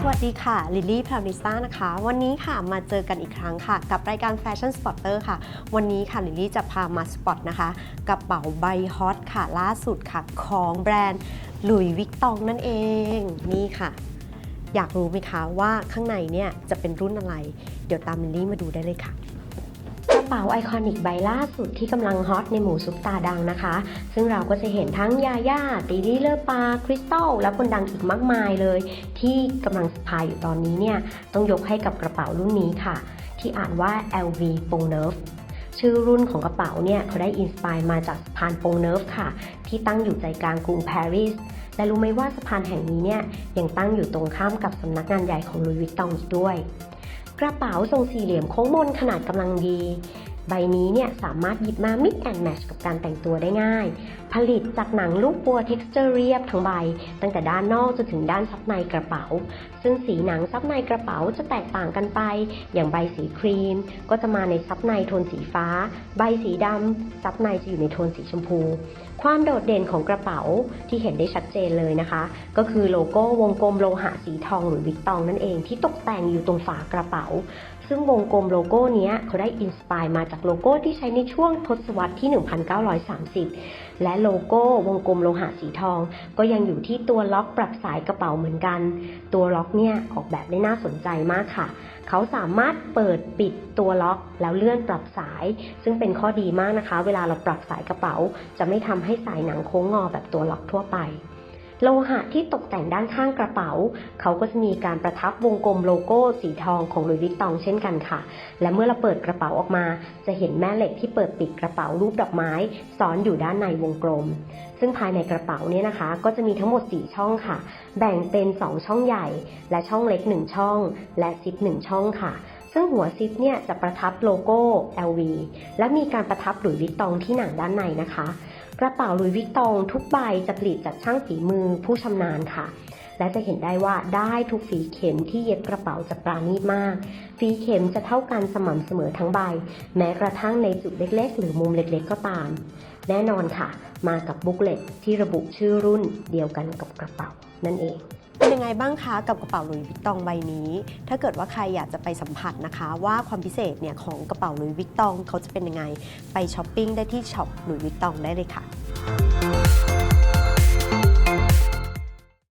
สวัสดีค่ะ ลิลลี่พรามิสตานะคะ วันนี้ค่ะมาเจอกันอีกครั้งค่ะ กับรายการ Fashion Spotter ค่ะ วันนี้ค่ะ ลิลลี่จะพามาสปอตนะคะ กระเป๋าใบฮอตค่ะ ล่าสุดค่ะ ของแบรนด์หลุยวิกตองนั่นเอง นี่ค่ะ อยากรู้ไหมคะว่าข้างในเนี่ยจะเป็นรุ่นอะไร เดี๋ยวตามลิลลี่มาดูได้เลยค่ะ เป๋าไอคอนิกใบล่าสุดที่กำลังฮอตในหมู่ซุปตาดังนะคะ ซึ่งเราก็จะเห็นทั้งยาย่าตีลี่เลอร์ปาคริสตัลและคนดังอีกมากมายเลย ที่กำลังสะพายอยู่ตอนนี้เนี่ย ต้องยกให้กับกระเป๋ารุ่นนี้ค่ะ ที่อ่านว่า LV p o n g n e u f ชื่อรุ่นของกระเป๋าเนี่ยเขาได้อินสปายมาจากสะพานปงเนิร์ฟค่ะ ที่ตั้งอยู่ใจกลางกรุงปารีสและรู้ไหมว่าสะพานแห่งนี้เนี่ยยังตั้งอยู่ตรงข้ามกับสำนักงานใหญ่ของลุยวิตตองอีกด้วย กระเป๋าทรงสี่เหลี่ยมโค้งมนขนาดกำลังดีใบนี้เนี่ยสามารถหยิบมา mix and match กับการแต่งตัวได้ง่าย ผลิตจากหนังลูกปัว texture เรียบทั้งใบ ตั้งแต่ด้านนอกจนถึงด้านซับในกระเป๋า ซึ่งสีหนังซับในกระเป๋าจะแตกต่างกันไป อย่างใบสีครีม ก็จะมาในซับในโทนสีฟ้า ใบสีดำซับในจะอยู่ในโทนสีชมพู ความโดดเด่นของกระเป๋าที่เห็นได้ชัดเจนเลยนะคะ ก็คือโลโก้วงกลมโลหะสีทองหรือวิกตองนั่นเองที่ตกแต่งอยู่ตรงฝากระเป๋า ซึ่งวงกลมโลโก้นี้เขาได้อินสปายมาจากโลโก้ที่ใช้ในช่วงทศวรรษที่ 1930 และโลโก้วงกลมโลหะสีทอง ก็ยังอยู่ที่ตัวล็อกปรับสายกระเป๋าเหมือนกัน ตัวล็อกเนี่ยออกแบบได้น่าสนใจมากค่ะ เขาสามารถเปิดปิดตัวล็อกแล้วเลื่อนปรับสาย ซึ่งเป็นข้อดีมากนะคะ เวลาเราปรับสายกระเป๋า จะไม่ทำให้สายหนังโค้งงอแบบตัวล็อกทั่วไป โลหะที่ตกแต่งด้านข้างกระเป๋า เขาก็จะมีการประทับวงกลมโลโก้สีทองของลุยวิตตองเช่นกันค่ะ และเมื่อเราเปิดกระเป๋าออกมา จะเห็นแม่เหล็กที่เปิดปิดกระเป๋ารูปดอกไม้ซ้อนอยู่ด้านในวงกลม ซึ่งภายในกระเป๋าเนี่ยนะคะ ก็จะมีทั้งหมด 4 ช่องค่ะ แบ่งเป็น 2 ช่องใหญ่ และช่องเล็ก 1 ช่อง และซิป 1 ช่องค่ะซึ่งหัวซิปเนี่ยจะประทับโลโก้ LV และมีการประทับหลุยวิตตองที่หนังด้านในนะคะ กระเป๋าลุยวิตตองทุกใบจะผลิตจากช่างฝีมือผู้ชำนาญค่ะ และจะเห็นได้ว่าได้ทุกฝีเข็มที่เย็บกระเป๋าจะปราณีตมาก ฝีเข็มจะเท่ากันสม่ำเสมอทั้งใบ แม้กระทั่งในจุดเล็ก ๆ หรือมุมเล็กๆ ก็ตาม แน่นอนค่ะ มากับบุ๊กเลตที่ระบุชื่อรุ่นเดียวกันกับกระเป๋านั่นเอง ยังไงบ้างคะกับกระเป๋าลุยวิกตองใบนี้ ถ้าเกิดว่าใครอยากจะไปสัมผัสนะคะ ว่าความพิเศษเนี่ยของกระเป๋าลุยวิกตองเขาจะเป็นยังไง ไปช้อปปิ้งได้ที่ช็อปลุยวิกตองได้เลยค่ะ